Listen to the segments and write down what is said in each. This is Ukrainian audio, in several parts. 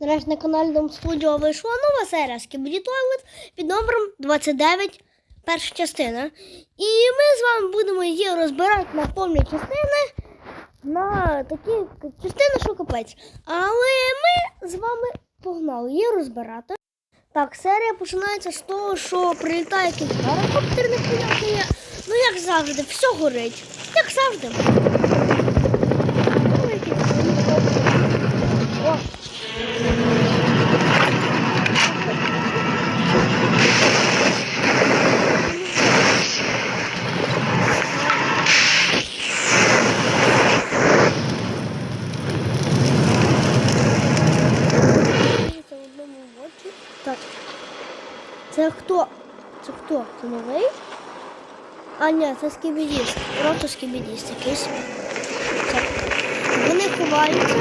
Нарешті на каналі Дом Студіо вийшла нова серія Скібіді Тойлет під номером 29, перша частина. І ми з вами будемо її розбирати на повні частини, на такі частини, що капець. Але ми з вами погнали її розбирати. Так, серія починається з того, що прилітає якийсь гелікоптер непонятний. Ну, як завжди, все горить. Як завжди. Це хто? Це хто? Це новий? А, ні, це скібідіст. Просто скібідіст якийсь. Вони ховаються.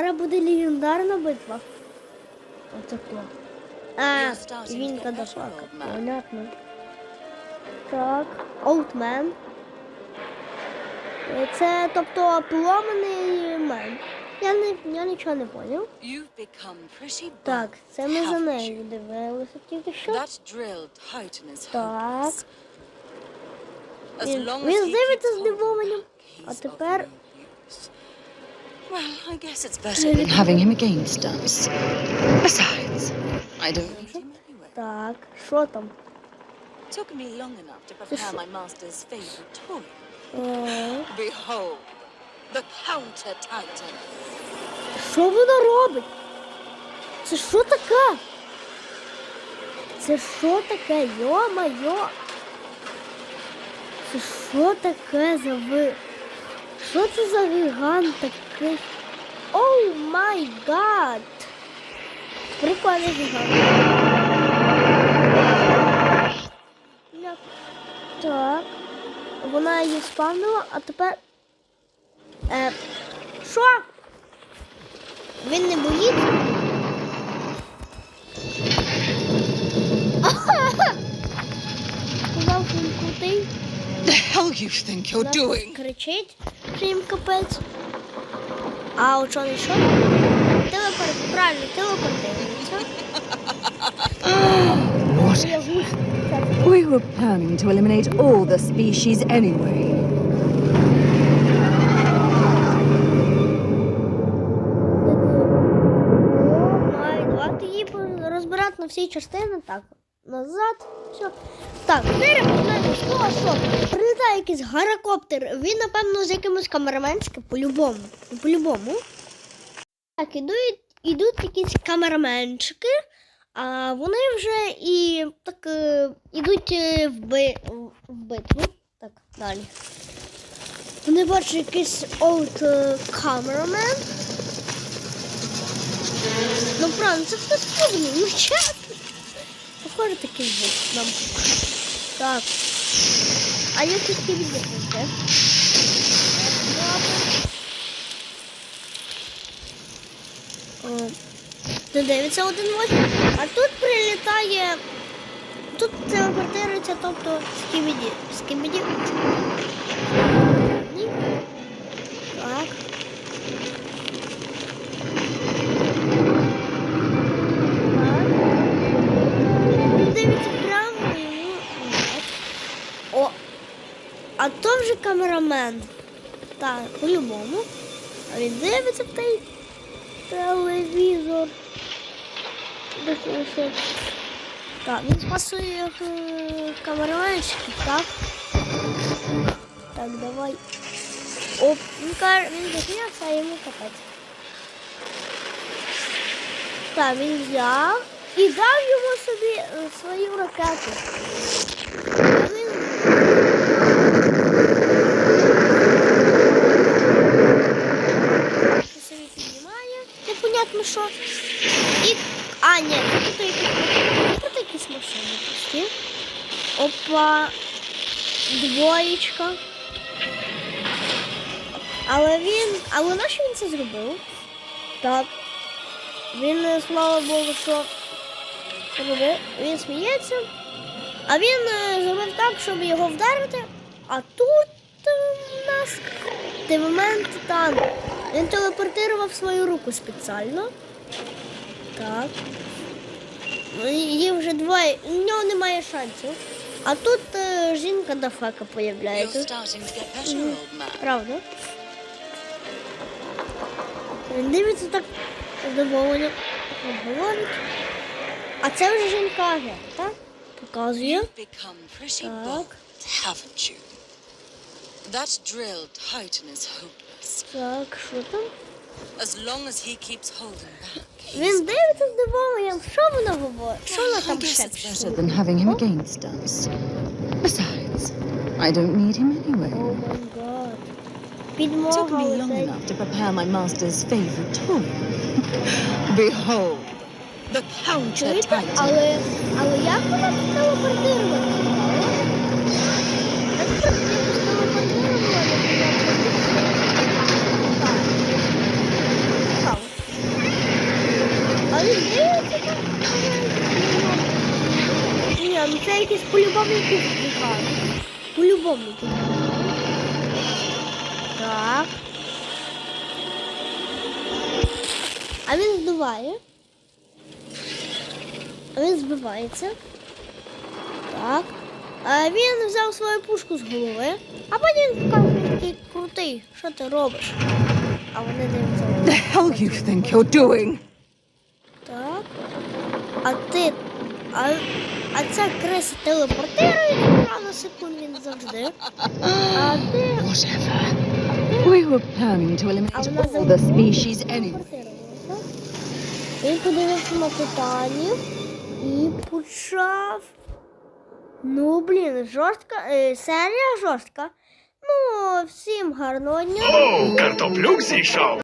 Зараз буде легендарна битва. Оце хто? А, він Кадафак. Понятно. Так, Олдмен. Це, тобто, поломаний мен. Я, не, я нічого не поняв. Так, це ми за нею дивилися тільки що. Так. Він- long as він he дивиться keeps з holding здивованням. А тепер-. Well, I guess it's better than having him against us. Besides, I don't need him anyway. Так, що там? Took me long enough to prepare my master's favorite toy. О, Behold, the Counter Titan. Що вона робить? Це що таке? Це що таке? Йо-майо. Це що таке за ви? Що це за гігант такий? Оу май гад! Прикольний гігант. Так. Вона її спавнила, а тепер. Е, що? Він не боїться? Сказав, що він крутий. The hell you think you're doing? кричить, що їм капець. А от що не що? Телепорт, правильно, телепортується. What? We were planning to eliminate all the species anyway. Розбирати на всі частини. Так, назад, все. Так, тепер починаємо що прилітає якийсь гаракоптер. Він, напевно, з якимось камераменським, по-любому. По-любому. Так, ідуть, ідуть якісь камераменчики, а вони вже і так е, ідуть е, в, би, в битву. Так, далі. Вони бачать якийсь old cameraman. Ну правильно, це хтось повний, ну чесно. Похоже такий звук нам. Так. А я тут не відео де? Дивиться один восьмий. А тут прилітає. Тут телепортується, тобто скібіді. Скібіді. А то вже камерамен. Так, по-любому. А він дивиться в той телевізор. Так, він спасує е, камераменщиків, так? Так, давай. Оп, він каже, він досміявся, а йому капець. Так, він взяв і дав йому собі е, свою ракету. А він Що собі піднімає, непонятно що. І. А, ні, це тут якісь машини. Тут якісь машини пусті. Опа. Двоєчка. Але він. Але на що він це зробив? Так. Він, е, слава Богу, що робив. Він сміється. А він е, зробив так, щоб його вдарити. А тут е, у нас в той момент танк. Він телепортував свою руку спеціально. Так. Ну, і Є вже двоє. У нього немає шансів. А тут е, жінка Дафака You're появляється. Правда? Він дивиться так задоволення. Говорить. А це вже жінка агент, так? Показує. Так. That drill Titan is hopeless. Так, що там? As long as he keeps holding back. Він дивиться з здивованням. Що вона говорить? Що вона I там guess it's шепче? better than having him against us. Besides, I don't need him О anyway. май гад. It Підмога took me long летить. enough to prepare my master's favorite toy. Behold, the counter Чуєте? Titan. Але, але як вона тут телепортувала? Як тут якось телепортувала, Якийсь по-любому якийсь бригад. По-любому. Так. А він здуває. А він збивається. Так. А він взяв свою пушку з голови, а потім він такий крутий, що ти робиш? А вони дивляться. The hell you think you're doing? Так. А ти. А, а ця криса телепортирує на секунд він завжди. А ти. Whatever. We were planning to eliminate all the species anyway. Він подивився на титанів і почав. Ну, блін, жорстка. Е, серія жорстка. Ну, всім гарного дня. О, картоплюк зійшов.